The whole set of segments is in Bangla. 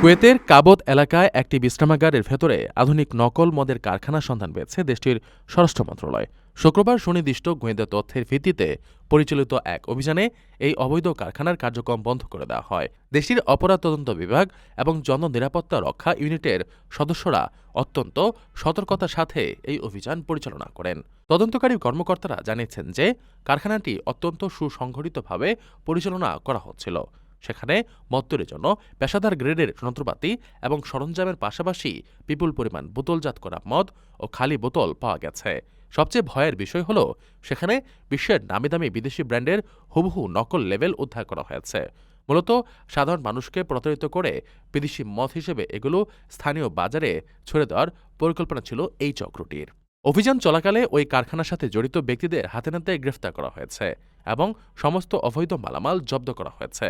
কুয়েতের কাবত এলাকায় একটি বিশ্রামাগারের ভেতরে আধুনিক নকল মদের কারখানার সন্ধান পেয়েছে দেশটির স্বরাষ্ট্র মন্ত্রণালয়। শুক্রবার সুনির্দিষ্ট গোয়েন্দা তথ্যের ভিত্তিতে পরিচালিত এক অভিযানে এই অবৈধ কারখানার কার্যক্রম বন্ধ করে দেওয়া হয়। দেশটির অপরাধ তদন্ত বিভাগ এবং জননিরাপত্তা রক্ষা ইউনিটের সদস্যরা অত্যন্ত সতর্কতার সাথে এই অভিযান পরিচালনা করেন। তদন্তকারী কর্মকর্তারা জানিয়েছেন যে, কারখানাটি অত্যন্ত সুসংগঠিতভাবে পরিচালনা করা হচ্ছিল। সেখানে মত্তরের জন্য পেশাদার গ্রেডের যন্ত্রপাতি এবং সরঞ্জামের পাশাপাশি বিপুল পরিমাণ বোতলজাত করা মদ ও খালি বোতল পাওয়া গেছে। সবচেয়ে ভয়ের বিষয় হল, সেখানে বিশ্বের নামি দামি বিদেশি ব্র্যান্ডের হুবহু নকল লেভেল উদ্ধার করা হয়েছে। মূলত সাধারণ মানুষকে প্রতারিত করে বিদেশি মদ হিসেবে এগুলো স্থানীয় বাজারে ছড়ে দেওয়ার পরিকল্পনা ছিল এই চক্রটির। অভিযান চলাকালে ওই কারখানার সাথে জড়িত ব্যক্তিদের হাতে নাতে গ্রেফতার করা হয়েছে এবং সমস্ত অবৈধ মালামাল জব্দ করা হয়েছে।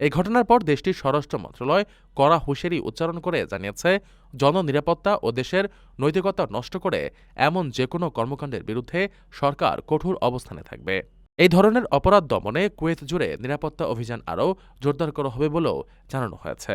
এই ঘটনার পর দেশটির স্বরাষ্ট্র মন্ত্রণালয় কড়া হুঁশিয়ারি উচ্চারণ করে জানিয়েছে, জননিরাপত্তা ও দেশের নৈতিকতা নষ্ট করে এমন যে কোনো কর্মকাণ্ডের বিরুদ্ধে সরকার কঠোর অবস্থানে থাকবে। এই ধরনের অপরাধ দমনে কুয়েত জুড়ে নিরাপত্তা অভিযান আরও জোরদার করা হবে বলেও জানানো হয়েছে।